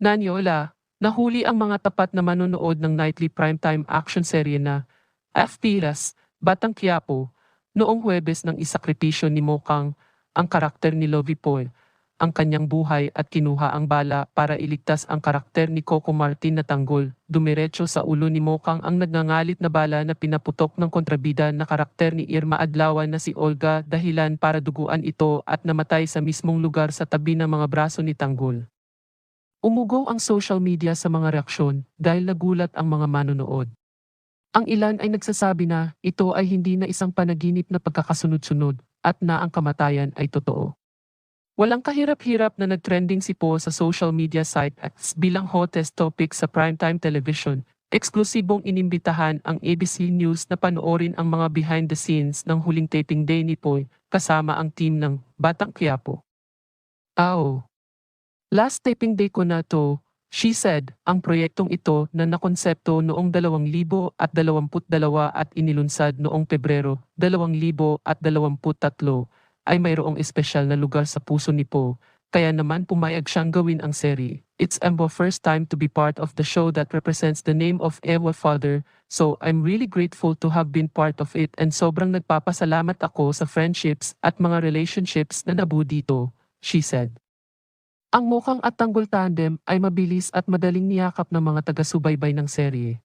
Nanyola, nahuli ang mga tapat na manonood ng nightly primetime action serye na FPS, Batang Quiapo, noong Huwebes ng isakripisyo ni Mokang, ang karakter ni Lovie Poy, ang kanyang buhay at kinuha ang bala para iligtas ang karakter ni Coco Martin na tanggol. Dumiretso sa ulo ni Mokang ang nagngangalit na bala na pinaputok ng kontrabida na karakter ni Irma Adlawan na si Olga dahilan para duguan ito at namatay sa mismong lugar sa tabi ng mga braso ni Tanggol. Umugaw ang social media sa mga reaksyon dahil nagulat ang mga manonood. Ang ilan ay nagsasabi na ito ay hindi na isang panaginip na pagkakasunod-sunod at na ang kamatayan ay totoo. Walang kahirap-hirap na nagtrending si Po sa social media site X bilang hottest topic sa primetime television. Eksklusibong inimbitahan ang ABC News na panoorin ang mga behind the scenes ng huling taping day ni Poy kasama ang team ng Batang Quiapo. Ao. Last taping day ko na to, she said, ang proyektong ito na nakonsepto noong 2022 at inilunsad noong Pebrero 2023 ay mayroong espesyal na lugar sa puso ni Po, kaya naman pumayag siyang gawin ang seri. It's Embo first time to be part of the show that represents the name of Ewa Father, so I'm really grateful to have been part of it and sobrang nagpapasalamat ako sa friendships at mga relationships na nabuo dito, she said. Ang mukhang at tanggol tandem ay mabilis at madaling niyakap ng mga taga-subaybay ng serye.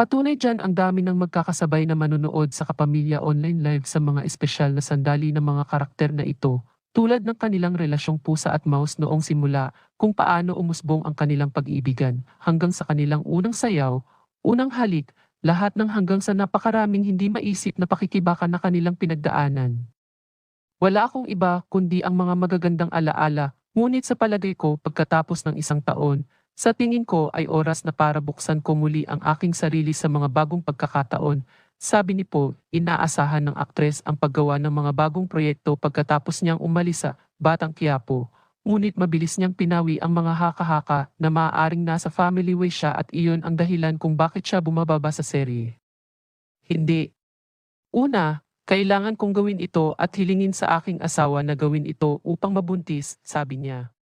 Patunay dyan ang dami ng magkakasabay na manunood sa kapamilya online live sa mga espesyal na sandali ng mga karakter na ito, tulad ng kanilang relasyong pusa at mouse noong simula, kung paano umusbong ang kanilang pag-iibigan, hanggang sa kanilang unang sayaw, unang halik, lahat ng hanggang sa napakaraming hindi maisip na pakikibakan na kanilang pinagdaanan. Wala akong iba kundi ang mga magagandang alaala, ngunit sa palagay ko pagkatapos ng isang taon, sa tingin ko ay oras na para buksan ko muli ang aking sarili sa mga bagong pagkakataon. Sabi ni Po, inaasahan ng aktres ang paggawa ng mga bagong proyekto pagkatapos niyang umalis sa Batang Quiapo. Ngunit mabilis niyang pinawi ang mga haka-haka na maaaring nasa family way siya at iyon ang dahilan kung bakit siya bumababa sa serye. Hindi. Una, kailangan kong gawin ito at hilingin sa aking asawa na gawin ito upang mabuntis, sabi niya.